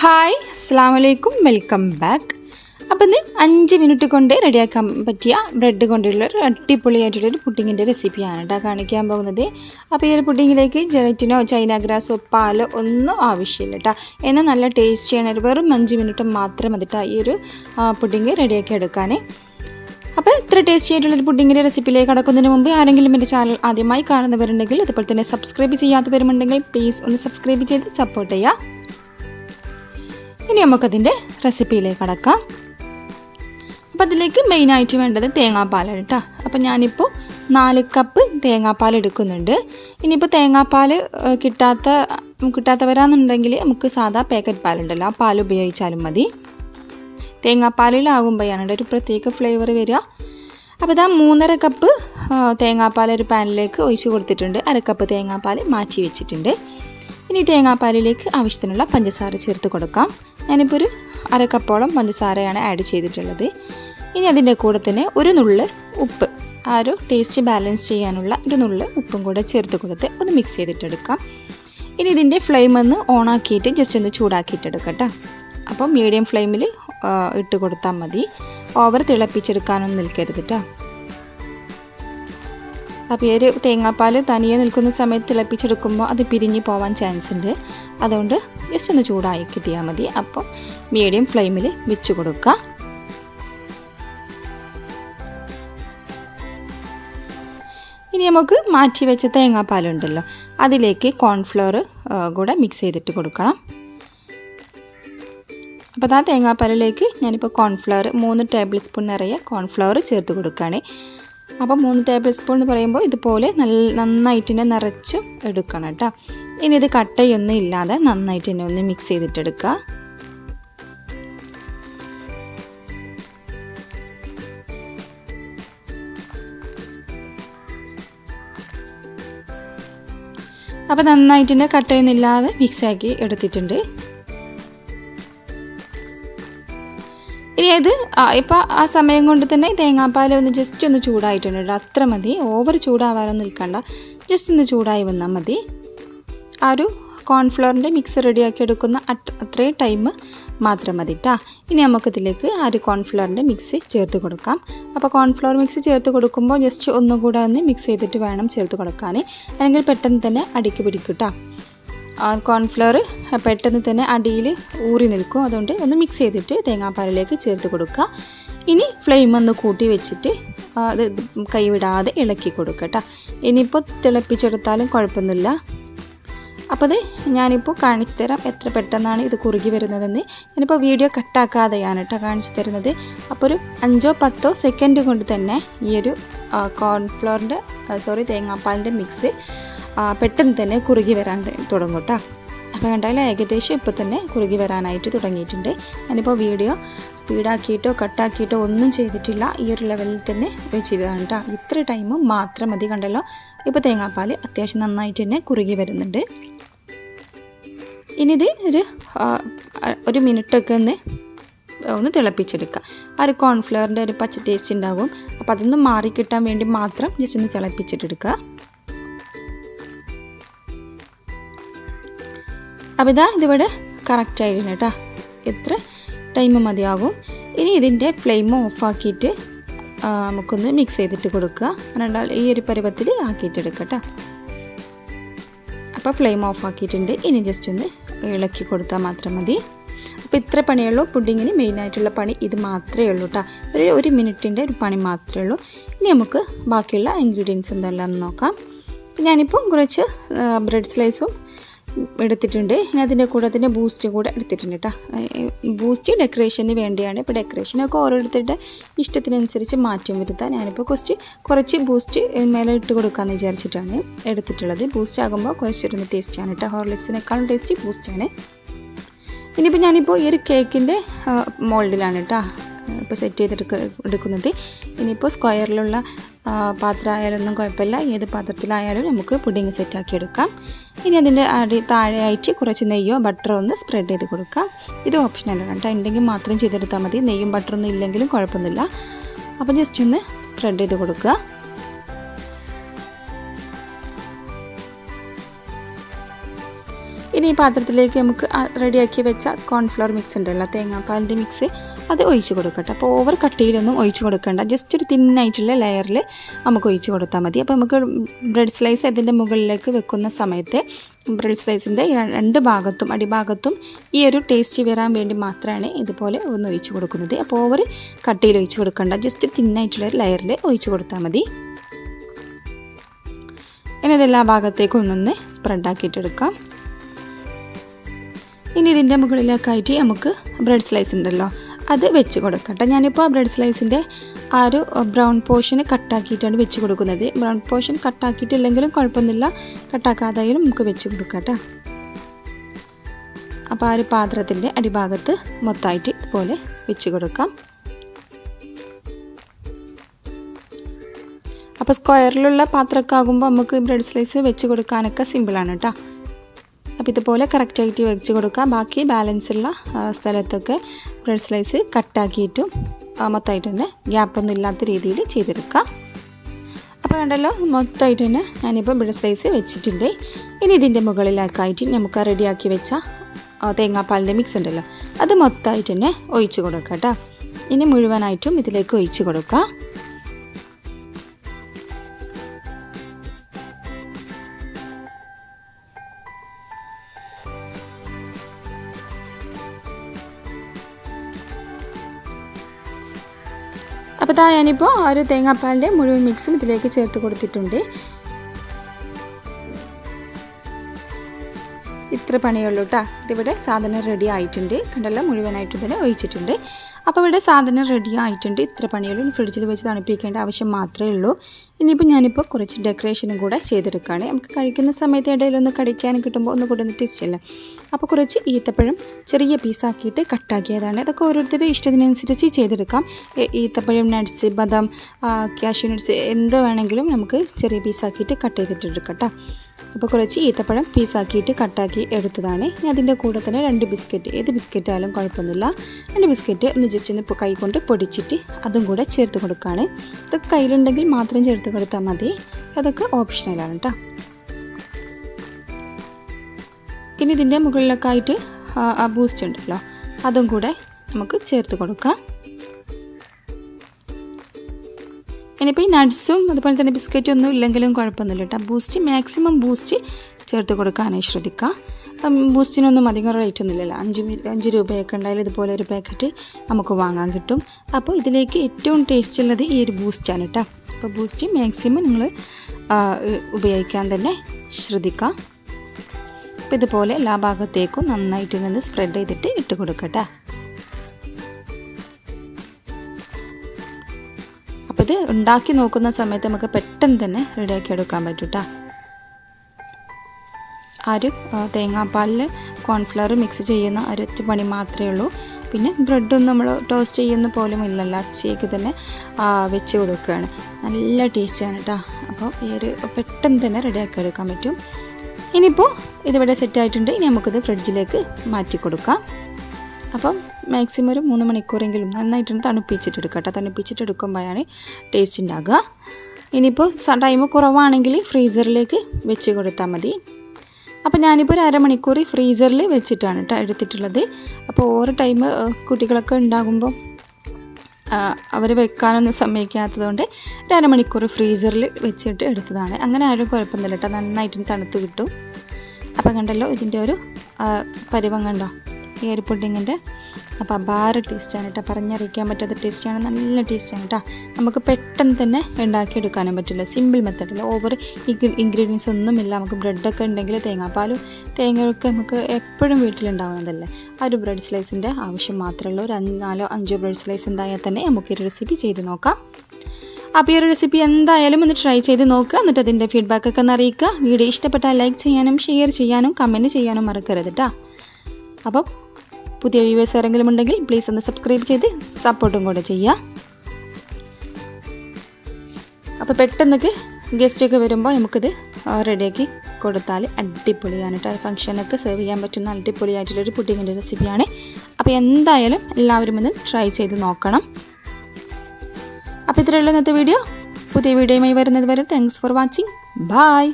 Hi അസ്സാം വലൈക്കും welcome back. അപ്പം ഇത് അഞ്ച് മിനിറ്റ് കൊണ്ട് റെഡിയാക്കാൻ പറ്റിയ ബ്രെഡ് കൊണ്ടുള്ള ഒരു അടിപൊളിയായിട്ടുള്ളൊരു പുഡിങ്ങിന്റെ റെസിപ്പിയാണ് കേട്ടോ കാണിക്കാൻ പോകുന്നത്. അപ്പോൾ ഈ ഒരു പുഡിങ്ങിലേക്ക് ജെലറ്റിനോ ചൈന ഗ്രാസോ പാലോ ഒന്നും ആവശ്യമില്ല കേട്ടോ. എന്നാൽ നല്ല ടേസ്റ്റിയാണ് ഒരു വെറും അഞ്ച് മിനിറ്റ് മാത്രം മതി കേട്ടോ ഈ ഒരു പുഡിങ് റെഡിയാക്കി എടുക്കാൻ അപ്പോൾ ഇത്ര ടേസ്റ്റി ആയിട്ടുള്ളൊരു പുഡിങ്ങിന്റെ റെസിപ്പിയിലേക്ക് കടക്കുന്നതിന് മുമ്പ് ആരെങ്കിലും എന്റെ ചാനൽ ആദ്യമായി കാണുന്നവരുണ്ടെങ്കിൽ അതുപോലെ തന്നെ സബ്സ്ക്രൈബ് ചെയ്യാത്തവരുമുണ്ടെങ്കിൽ പ്ലീസ് ഒന്ന് സബ്സ്ക്രൈബ് ചെയ്ത് സപ്പോർട്ട് ചെയ്യുക. ഇനി നമുക്കതിന്റെ റെസിപ്പിയിലേക്ക് കടക്കാം. അപ്പോൾ അതിലേക്ക് മെയിനായിട്ട് വേണ്ടത് തേങ്ങാപ്പാലാണ് കേട്ടോ. അപ്പോൾ ഞാനിപ്പോൾ നാല് കപ്പ് തേങ്ങാപ്പാൽ എടുക്കുന്നുണ്ട്. ഇനിയിപ്പോൾ തേങ്ങാപ്പാൽ കിട്ടാത്ത കിട്ടാത്തവരാണെന്നുണ്ടെങ്കിൽ നമുക്ക് സാധാ പാക്കറ്റ് പാലുണ്ടല്ലോ ആ പാൽ ഉപയോഗിച്ചാലും മതി. തേങ്ങാപ്പാലിലാകുമ്പോഴാണ് ഒരു പ്രത്യേക ഫ്ലേവർ വരിക. അപ്പോൾ ഇതാ മൂന്നര കപ്പ് തേങ്ങാപ്പാൽ ഒരു പാനിലേക്ക് ഒഴിച്ച് കൊടുത്തിട്ടുണ്ട്. അരക്കപ്പ് കപ്പ് തേങ്ങാപ്പാൽ മാറ്റി വെച്ചിട്ടുണ്ട്. ഇനി തേങ്ങാപ്പാലിലേക്ക് ആവശ്യത്തിനുള്ള പഞ്ചസാര ചേർത്ത് കൊടുക്കാം. ഞാനിപ്പോൾ ഒരു അരക്കപ്പോളം കപ്പോളം പഞ്ചസാരയാണ് ആഡ് ചെയ്തിട്ടുള്ളത്. ഇനി അതിന്റെ കൂടെ തന്നെ ഒരു നുള്ള് ഉപ്പ് ആ ഒരു ടേസ്റ്റ് ബാലൻസ് ചെയ്യാനുള്ള ഒരു നുള്ള് ഉപ്പും കൂടെ ചേർത്ത് കൊടുത്ത് ഒന്ന് മിക്സ് ചെയ്തിട്ടെടുക്കാം. ഇനി ഇതിന്റെ ഫ്ലെയിം ഒന്ന് ഓണാക്കിയിട്ട് ജസ്റ്റ് ഒന്ന് ചൂടാക്കിയിട്ടെടുക്കട്ടെ. അപ്പോൾ മീഡിയം ഫ്ലെയിമിൽ ഇട്ട് കൊടുത്താൽ മതി. ഓവർ തിളപ്പിച്ചെടുക്കാനൊന്നും നിൽക്കരുത് കേട്ടോ അപ്പോൾ ഒരു തേങ്ങാപ്പാൽ തനിയെ നിൽക്കുന്ന സമയത്ത് തിളപ്പിച്ചെടുക്കുമ്പോൾ അത് പിരിഞ്ഞ് പോവാൻ ചാൻസ് ഉണ്ട്. അതുകൊണ്ട് ജസ്റ്റ് ഒന്ന് ചൂടായി കിട്ടിയാൽ മതി. അപ്പോൾ മീഡിയം ഫ്ലെയിമിൽ വെച്ച് കൊടുക്കുക ഇനി നമുക്ക് മാറ്റി വെച്ച തേങ്ങാപ്പാലുണ്ടല്ലോ. അതിലേക്ക് കോൺഫ്ലവർ കൂടെ മിക്സ് ചെയ്തിട്ട് കൊടുക്കണം. അപ്പോൾ ആ തേങ്ങാപ്പാലിലേക്ക് ഞാനിപ്പോൾ കോൺഫ്ലവർ മൂന്ന് ടേബിൾ സ്പൂൺ നിറയെ കോൺഫ്ലവർ ചേർത്ത് കൊടുക്കുകയാണ്. അപ്പോൾ മൂന്ന് ടേബിൾ സ്പൂൺ എന്ന് പറയുമ്പോൾ ഇതുപോലെ നല്ല നന്നായിട്ട് തന്നെ നിറച്ച് എടുക്കണം കേട്ടോ. ഇനി ഇത് കട്ടയൊന്നും ഇല്ലാതെ നന്നായിട്ട് തന്നെ ഒന്ന് മിക്സ് ചെയ്തിട്ടെടുക്കുക. അപ്പോൾ നന്നായിട്ട് തന്നെ മിക്സ് മിക്സാക്കി എടുത്തിട്ടുണ്ട്. ഇനി അത് ഇപ്പോൾ ആ സമയം കൊണ്ട് തന്നെ തേങ്ങാപ്പാൽ ഒന്ന് ജസ്റ്റ് ഒന്ന് ചൂടായിട്ടുണ്ട് കേട്ടോ. അത്ര മതി. ഓവർ ചൂടാവാനൊന്നും നിൽക്കണ്ട. ജസ്റ്റ് ഒന്ന് ചൂടായി വന്നാൽ മതി. ആ ഒരു കോൺഫ്ലോറിന്റെ മിക്സ് റെഡിയാക്കി എടുക്കുന്ന അത്രയും ടൈം മാത്രം മതി കേട്ടോ ഇനി നമുക്കിതിലേക്ക് ആ ഒരു കോൺഫ്ലോറിന്റെ മിക്സ് ചേർത്ത് കൊടുക്കാം. അപ്പോൾ കോൺഫ്ലോർ മിക്സ് ചേർത്ത് കൊടുക്കുമ്പോൾ ജസ്റ്റ് ഒന്നും കൂടെ ഒന്ന് മിക്സ് ചെയ്തിട്ട് വേണം ചേർത്ത് കൊടുക്കാൻ. അല്ലെങ്കിൽ പെട്ടെന്ന് തന്നെ അടിക്ക് പിടിക്കും കേട്ടോ കോൺഫ്ലവർ പെട്ടെന്ന് തന്നെ അടിയിൽ ഊറി നിൽക്കും. അതുകൊണ്ട് ഒന്ന് മിക്സ് ചെയ്തിട്ട് തേങ്ങാപ്പാലിലേക്ക് ചേർത്ത് കൊടുക്കുക. ഇനി ഫ്ലെയിം ഒന്ന് കൂട്ടി വെച്ചിട്ട് അത് കൈവിടാതെ ഇളക്കി കൊടുക്കുക കേട്ടോ ഇനിയിപ്പോൾ തിളപ്പിച്ചെടുത്താലും കുഴപ്പമൊന്നുമില്ല. അപ്പോൾ അത് ഞാനിപ്പോൾ കാണിച്ചു തരാം എത്ര പെട്ടെന്നാണ് ഇത് കുറുകി വരുന്നതെന്ന്. ഞാനിപ്പോൾ വീഡിയോ കട്ടാക്കാതെയാണ് കേട്ടോ കാണിച്ചു തരുന്നത്. അപ്പോൾ ഒരു അഞ്ചോ പത്തോ സെക്കൻഡ് കൊണ്ട് തന്നെ ഈ ഒരു കോൺഫ്ലോറിന്റെ സോറി തേങ്ങാപ്പാലിന്റെ മിക്സ് പെട്ടെന്ന് തന്നെ കുറുകി വരാൻ തുടങ്ങും കേട്ടോ അപ്പോൾ കണ്ടാൽ ഏകദേശം ഇപ്പോൾ തന്നെ കുറുകി വരാനായിട്ട് തുടങ്ങിയിട്ടുണ്ട്. ഞാനിപ്പോൾ വീഡിയോ സ്പീഡാക്കിയിട്ടോ കട്ടാക്കിയിട്ടോ ഒന്നും ചെയ്തിട്ടില്ല. ഈ ഒരു ലെവലിൽ തന്നെ വെച്ചതാണ് കേട്ടോ ഇത്ര ടൈം മാത്രം മതി കണ്ടല്ലോ. ഇപ്പോൾ തേങ്ങാപ്പാൽ അത്യാവശ്യം നന്നായിട്ട് തന്നെ കുറുകി വരുന്നുണ്ട്. ഇനി ഇത് ഒരു ഒരു മിനിറ്റൊക്കെ ഒന്ന് ഒന്ന് തിളപ്പിച്ചെടുക്കുക ആ ഒരു കോൺഫ്ലവറിന്റെ ഒരു പച്ച ടേസ്റ്റ് ഉണ്ടാകും അപ്പോൾ അതൊന്ന് മാറിക്കിട്ടാൻ വേണ്ടി മാത്രം ജസ്റ്റ് ഒന്ന് തിളപ്പിച്ചിട്ടെടുക്കുക. അപ്പോൾ ഇതാ ഇതിവിടെ കറക്റ്റ് ആയിരുന്നു കേട്ടോ. എത്ര ടൈം മതിയാകും. ഇനി ഇതിന്റെ ഫ്ലെയിം ഓഫാക്കിയിട്ട് നമുക്കൊന്ന് മിക്സ് ചെയ്തിട്ട് കൊടുക്കുക. രണ്ടാൾ ഈ ഒരു പരുവത്തിൽ ആക്കിയിട്ടെടുക്കുക കേട്ടോ. അപ്പോൾ ഫ്ലെയിം ഓഫ് ആക്കിയിട്ടുണ്ട്. ഇനി ജസ്റ്റ് ഒന്ന് ഇളക്കി കൊടുത്താൽ മാത്രം മതി. അപ്പോൾ ഇത്ര പണിയുള്ളൂ. പുഡിങ്ങിന് മെയിനായിട്ടുള്ള പണി ഇത് മാത്രമേ ഉള്ളൂ കേട്ടോ. ഒരു ഒരു മിനിറ്റിന്റെ ഒരു പണി മാത്രമേ ഉള്ളൂ. ഇനി നമുക്ക് ബാക്കിയുള്ള ഇൻഗ്രീഡിയൻസ് എന്തെല്ലാം നോക്കാം. ഞാനിപ്പോൾ കുറച്ച് ബ്രെഡ് സ്ലൈസും എടുത്തിട്ടുണ്ട്. അതിന്റെ കൂടെ തന്നെ ബൂസ്റ്റും കൂടെ എടുത്തിട്ടുണ്ട് കേട്ടോ ബൂസ്റ്റ് ഡെക്കറേഷന് വേണ്ടിയാണ് ഇപ്പോൾ ഡെക്കറേഷനൊക്കെ ഓരോരുത്തരുടെ ഇഷ്ടത്തിനനുസരിച്ച് മാറ്റം വരുത്താം. ഞാനിപ്പോൾ കുറച്ച് കുറച്ച് ബൂസ്റ്റ് മേലെ ഇട്ട് കൊടുക്കാമെന്ന് വിചാരിച്ചിട്ടാണ് എടുത്തിട്ടുള്ളത്. ബൂസ്റ്റ് ആകുമ്പോൾ കുറച്ചൊരു ടേസ്റ്റാണ് കേട്ടോ ഹോർലിക്സിനേക്കാളും ടേസ്റ്റ് ബൂസ്റ്റാണ് ഇനിയിപ്പോൾ ഞാനിപ്പോൾ ഈ ഒരു കേക്കിന്റെ മോൾഡിലാണ് കേട്ടോ ഇപ്പോൾ സെറ്റ് ചെയ്തെടുക്ക എടുക്കുന്നത്. ഇനിയിപ്പോൾ സ്ക്വയറിലുള്ള പാത്രമായാലൊന്നും കുഴപ്പമില്ല. ഏത് പാത്രത്തിലായാലും നമുക്ക് പുഡിങ് സെറ്റാക്കി എടുക്കാം. ഇനി അതിന്റെ അടി താഴെയായിട്ട് കുറച്ച് നെയ്യോ ബട്ടറോ ഒന്ന് സ്പ്രെഡ് ചെയ്ത് കൊടുക്കാം. ഇത് ഓപ്ഷനല്ല കേട്ടോ. ഉണ്ടെങ്കിൽ മാത്രം ചെയ്തെടുത്താൽ മതി. നെയ്യും ബട്ടറൊന്നും ഇല്ലെങ്കിലും കുഴപ്പമൊന്നുമില്ല. അപ്പോൾ ജസ്റ്റ് ഒന്ന് സ്പ്രെഡ് ചെയ്ത് കൊടുക്കുക. ഇനി ഈ പാത്രത്തിലേക്ക് നമുക്ക് റെഡിയാക്കി വെച്ച കോൺഫ്ലവർ മിക്സ് ഉണ്ടല്ലോ തേങ്ങാപ്പാലിന്റെ മിക്സ് അത് ഒഴിച്ച് കൊടുക്കട്ടെ. അപ്പോൾ ഓവർ കട്ടിയിലൊന്നും ഒഴിച്ച് കൊടുക്കേണ്ട. ജസ്റ്റ് ഒരു തിന്നായിട്ടുള്ള ലെയറിൽ നമുക്ക് ഒഴിച്ച് കൊടുത്താൽ മതി. അപ്പോൾ നമുക്ക് ബ്രെഡ് സ്ലൈസ് അതിന്റെ മുകളിലേക്ക് വെക്കുന്ന സമയത്ത് ബ്രെഡ് സ്ലൈസിന്റെ രണ്ട് ഭാഗത്തും അടിഭാഗത്തും ഈ ഒരു ടേസ്റ്റ് വരാൻ വേണ്ടി മാത്രമാണ് ഇതുപോലെ ഒന്ന് ഒഴിച്ച് കൊടുക്കുന്നത്. അപ്പോൾ ഓവർ കട്ടിയിൽ ഒഴിച്ച് കൊടുക്കേണ്ട. ജസ്റ്റ് തിന്നായിട്ടുള്ള ഒരു ലെയറിൽ ഒഴിച്ച് കൊടുത്താൽ മതി. ഇനി ഇതെല്ലാ ഭാഗത്തേക്കും ഒന്നൊന്ന് സ്പ്രെഡാക്കിയിട്ടെടുക്കാം ഇനി ഇതിന്റെ മുകളിലേക്കായിട്ട് നമുക്ക് ബ്രെഡ് സ്ലൈസ് ഉണ്ടല്ലോ. അത് വെച്ച് കൊടുക്കട്ടെ. ഞാനിപ്പോൾ ആ ബ്രെഡ് സ്ലൈസിന്റെ ആ ഒരു ബ്രൗൺ പോർഷൻ കട്ടാക്കിയിട്ടാണ് വെച്ച് കൊടുക്കുന്നത്. ബ്രൗൺ പോർഷൻ കട്ടാക്കിയിട്ടില്ലെങ്കിലും കുഴപ്പമൊന്നുമില്ല. കട്ടാക്കാതായാലും നമുക്ക് വെച്ച് കൊടുക്കട്ടെ. അപ്പോൾ ആ ഒരു പാത്രത്തിന്റെ അടിഭാഗത്ത് മൊത്തമായിട്ട് ഇതുപോലെ വെച്ച് കൊടുക്കാം. അപ്പോൾ സ്ക്വയറിലുള്ള പാത്രമൊക്കെ ആകുമ്പോൾ നമുക്ക് ബ്രെഡ് സ്ലൈസ് വെച്ച് കൊടുക്കാനൊക്കെ സിമ്പിളാണ് കേട്ടോ അപ്പോൾ ഇതുപോലെ കറക്റ്റായിട്ട് വെച്ച് കൊടുക്കുക ബാക്കി ബാലൻസ് ഉള്ള സ്ഥലത്തൊക്കെ ബ്രെഡ് സ്ലൈസ് കട്ടാക്കിയിട്ടും മൊത്തമായിട്ട് തന്നെ ഗ്യാപ്പൊന്നും ഇല്ലാത്ത രീതിയിൽ ചെയ്തെടുക്കാം. അപ്പോൾ കണ്ടല്ലോ മൊത്തമായിട്ട് തന്നെ ഞാനിപ്പോൾ ബ്രെഡ് സ്ലൈസ് വെച്ചിട്ടുണ്ട്. ഇനി ഇതിന്റെ മുകളിലേക്കായിട്ട് നമുക്ക് റെഡിയാക്കി വെച്ച തേങ്ങാപ്പാലിന്റെ മിക്സ് ഉണ്ടല്ലോ അത് മൊത്തമായിട്ട് തന്നെ ഒഴിച്ച് കൊടുക്കുക കേട്ടോ. ഇനി മുഴുവനായിട്ടും ഇതിലേക്ക് ഒഴിച്ച് കൊടുക്കുക അപ്പോൾ താ ഞാനിപ്പോൾ ആ ഒരു തേങ്ങാപ്പാലിന്റെ മുഴുവൻ മിക്സും ഇതിലേക്ക് ചേർത്ത് കൊടുത്തിട്ടുണ്ട്. ഇത്ര പണിയുള്ളൂ കേട്ടോ ഇതിവിടെ സാധനം റെഡി ആയിട്ടുണ്ട്. കണ്ടല്ലോ? മുഴുവനായിട്ട് തന്നെ ഒഴിച്ചിട്ടുണ്ട്. അപ്പോൾ ഇവിടെ സാധനം റെഡി ആയിട്ടുണ്ട്. ഇത്ര പണിയുള്ളൂ. ഫ്രിഡ്ജിൽ വെച്ച് തണുപ്പിക്കേണ്ട ആവശ്യം മാത്രമേ ഉള്ളൂ. ഇനിയിപ്പോൾ ഞാനിപ്പോൾ കുറച്ച് ഡെക്കറേഷനും കൂടെ ചെയ്തെടുക്കുകയാണ് നമുക്ക് കഴിക്കുന്ന സമയത്ത് ഇടയിലൊന്ന് കടിക്കാനും കിട്ടുമ്പോൾ ഒന്ന് കൂടെ ടേസ്റ്റ് അല്ലേ? അപ്പോൾ കുറച്ച് ഈത്തപ്പഴം ചെറിയ പീസാക്കിയിട്ട് കട്ടാക്കിയതാണ് അതൊക്കെ ഓരോരുത്തരുടെ ഇഷ്ടത്തിനനുസരിച്ച് ചെയ്തെടുക്കാം. ഈത്തപ്പഴം നട്ട്സ് ബദാം ക്യാഷ്യൂ നട്ട്സ് എന്ത് വേണമെങ്കിലും നമുക്ക് ചെറിയ പീസാക്കിയിട്ട് കട്ട് ചെയ്തിട്ടെടുക്കാം കേട്ടോ അപ്പോൾ കുറച്ച് ഈത്തപ്പഴം പീസാക്കിയിട്ട് കട്ടാക്കി എടുത്തതാണ്. അതിന്റെ കൂടെ തന്നെ രണ്ട് ബിസ്ക്കറ്റ് ഏത് ബിസ്ക്കറ്റ് ആയാലും കുഴപ്പമൊന്നുമില്ല. രണ്ട് ബിസ്ക്കറ്റ് ഒന്ന് ജസ്റ്റ് ഒന്ന് കൈ കൊണ്ട് പൊടിച്ചിട്ട് അതും കൂടെ ചേർത്ത് കൊടുക്കുകയാണ് ഇതൊക്കെ കയ്യിലുണ്ടെങ്കിൽ മാത്രം ചേർത്ത് കൊടുത്താൽ മതി. അതൊക്കെ ഓപ്ഷണലാണ് കേട്ടോ ഇനി ഇതിന്റെ മുകളിലൊക്കെ ആയിട്ട് ആ ബൂസ്റ്റ് ഉണ്ടല്ലോ. അതും കൂടെ നമുക്ക് ചേർത്ത് കൊടുക്കാം. ഇനിയിപ്പോൾ ഈ നട്ട്സും അതുപോലെ തന്നെ ബിസ്ക്കറ്റും ഒന്നും ഇല്ലെങ്കിലും കുഴപ്പമൊന്നുമില്ല കേട്ടോ. ബൂസ്റ്റ് മാക്സിമം ബൂസ്റ്റ് ചേർത്ത് കൊടുക്കാനായി ശ്രദ്ധിക്കുക. ബൂസ്റ്റിനൊന്നും അധികം റേറ്റ് ഒന്നുമില്ലല്ലോ അഞ്ച് അഞ്ച് രൂപയൊക്കെ ഉണ്ടായാലും ഇതുപോലെ ഒരു പാക്കറ്റ് നമുക്ക് വാങ്ങാൻ കിട്ടും. അപ്പോൾ ഇതിലേക്ക് ഏറ്റവും ടേസ്റ്റ് ഉള്ളത് ഈ ഒരു ബൂസ്റ്റാണ് കേട്ടോ. അപ്പോൾ ബൂസ്റ്റ് മാക്സിമം നിങ്ങൾ ഉപയോഗിക്കാൻ തന്നെ ശ്രദ്ധിക്കുക. ഇതുപോലെ എല്ലാ ഭാഗത്തേക്കും നന്നായിട്ട് നിന്ന് സ്പ്രെഡ് ചെയ്തിട്ട് ഇട്ട് കൊടുക്കട്ടെ. അപ്പോൾ ഇത് ഉണ്ടാക്കി നോക്കുന്ന സമയത്ത് നമുക്ക് പെട്ടെന്ന് തന്നെ റെഡിയാക്കി എടുക്കാൻ പറ്റും കേട്ടോ ആ ഒരു തേങ്ങാപ്പാലിൽ കോൺഫ്ലവർ മിക്സ് ചെയ്യുന്ന ഒരൊറ്റ പണി മാത്രമേ ഉള്ളൂ. പിന്നെ ബ്രെഡൊന്നും നമ്മൾ ടോസ്റ്റ് ചെയ്യുന്ന പോലും ഇല്ലല്ലോ അച്ചയ്ക്ക് തന്നെ വെച്ച് കൊടുക്കുകയാണ്. നല്ല ടേസ്റ്റാണ് കേട്ടോ അപ്പോൾ ഈ ഒരു പെട്ടെന്ന് തന്നെ റെഡിയാക്കി എടുക്കാൻ പറ്റും. ഇനിയിപ്പോൾ ഇതിവിടെ സെറ്റായിട്ടുണ്ട് ഇനി നമുക്കിത് ഫ്രിഡ്ജിലേക്ക് മാറ്റി കൊടുക്കാം അപ്പം മാക്സിമം ഒരു മൂന്ന് മണിക്കൂറെങ്കിലും നന്നായിട്ടൊന്ന് തണുപ്പിച്ചിട്ടെടുക്കുക കേട്ടോ തണുപ്പിച്ചിട്ടെടുക്കുമ്പോഴാണ് ടേസ്റ്റ് ഉണ്ടാകുക ഇനിയിപ്പോൾ ടൈം കുറവാണെങ്കിൽ ഫ്രീസറിലേക്ക് വെച്ച് കൊടുത്താൽ മതി. അപ്പോൾ ഞാനിപ്പോൾ ഒരു അരമണിക്കൂർ ഫ്രീസറിൽ വെച്ചിട്ടാണ് കേട്ടോ എടുത്തിട്ടുള്ളത്. അപ്പോൾ ഓരോ ടൈം കുട്ടികളൊക്കെ ഉണ്ടാകുമ്പോൾ അവർ വെക്കാനൊന്നും സമ്മതിക്കാത്തതുകൊണ്ട് ഒരു അരമണിക്കൂർ ഫ്രീസറിൽ വെച്ചിട്ട് എടുത്തതാണ്. അങ്ങനെ ആരും കുഴപ്പമൊന്നുമില്ല കേട്ടോ. നന്നായിട്ട് തണുത്ത് കിട്ടും. അപ്പം കണ്ടല്ലോ ഇതിന്റെ ഒരു പരിവം കണ്ടോ? ഈ ഒരു പുഡിങ്ങിന്റെ. അപ്പോൾ അപാര ടേസ്റ്റാണ് കേട്ടോ. പറഞ്ഞറിയിക്കാൻ പറ്റാത്ത ടേസ്റ്റാണ്. നല്ല ടേസ്റ്റാണ് കേട്ടോ. നമുക്ക് പെട്ടെന്ന് തന്നെ ഉണ്ടാക്കിയെടുക്കാനും പറ്റില്ല. സിമ്പിൾ മെത്തേഡല്ല. ഓവർ ഇൻഗ്രീഡിയൻസ് ഒന്നുമില്ല. നമുക്ക് ബ്രെഡൊക്കെ ഉണ്ടെങ്കിൽ തേങ്ങാപ്പാലും തേങ്ങയൊക്കെ നമുക്ക് എപ്പോഴും വീട്ടിലുണ്ടാകുന്നതല്ലേ ആ ഒരു ബ്രെഡ് സ്ലൈസിന്റെ ആവശ്യം മാത്രമേ ഉള്ളൂ ഒരു അഞ്ച് നാലോ അഞ്ചോ ബ്രെഡ് സ്ലൈസ് ഉണ്ടായാൽ തന്നെ നമുക്ക് ഈ റെസിപ്പി ചെയ്ത് നോക്കാം. അപ്പോൾ ഈ ഒരു റെസിപ്പി എന്തായാലും ഒന്ന് ട്രൈ ചെയ്ത് നോക്കുക. എന്നിട്ട് അതിന്റെ ഫീഡ്ബാക്കൊക്കെ ഒന്ന് അറിയിക്കുക. വീഡിയോ ഇഷ്ടപ്പെട്ടാൽ ലൈക്ക് ചെയ്യാനും ഷെയർ ചെയ്യാനും കമന്റ് ചെയ്യാനും മറക്കരുത് കേട്ടോ. അപ്പം പുതിയ വ്യൂവേഴ്സ് ആരെങ്കിലും ഉണ്ടെങ്കിൽ പ്ലീസ് ഒന്ന് സബ്സ്ക്രൈബ് ചെയ്ത് സപ്പോർട്ടും കൂടെ ചെയ്യുക. അപ്പോൾ പെട്ടെന്നൊക്കെ ഗസ്റ്റൊക്കെ വരുമ്പോൾ നമുക്കിത് റെഡിയാക്കി കൊടുത്താൽ അടിപൊളിയാണ് കേട്ടോ ഫംഗ്ഷനൊക്കെ സെർവ് ചെയ്യാൻ പറ്റുന്ന അടിപൊളിയായിട്ടുള്ളൊരു പുഡിങ്ങിന്റെ റെസിപ്പിയാണ് അപ്പോൾ എന്തായാലും എല്ലാവരും ഒന്ന് ട്രൈ ചെയ്ത് നോക്കണം. അപ്പോൾ ഇത്രയുള്ള ഇന്നത്തെ വീഡിയോ പുതിയ വീഡിയോയുമായി വരുന്നത് വരെ താങ്ക്സ് ഫോർ വാച്ചിങ് ബായ്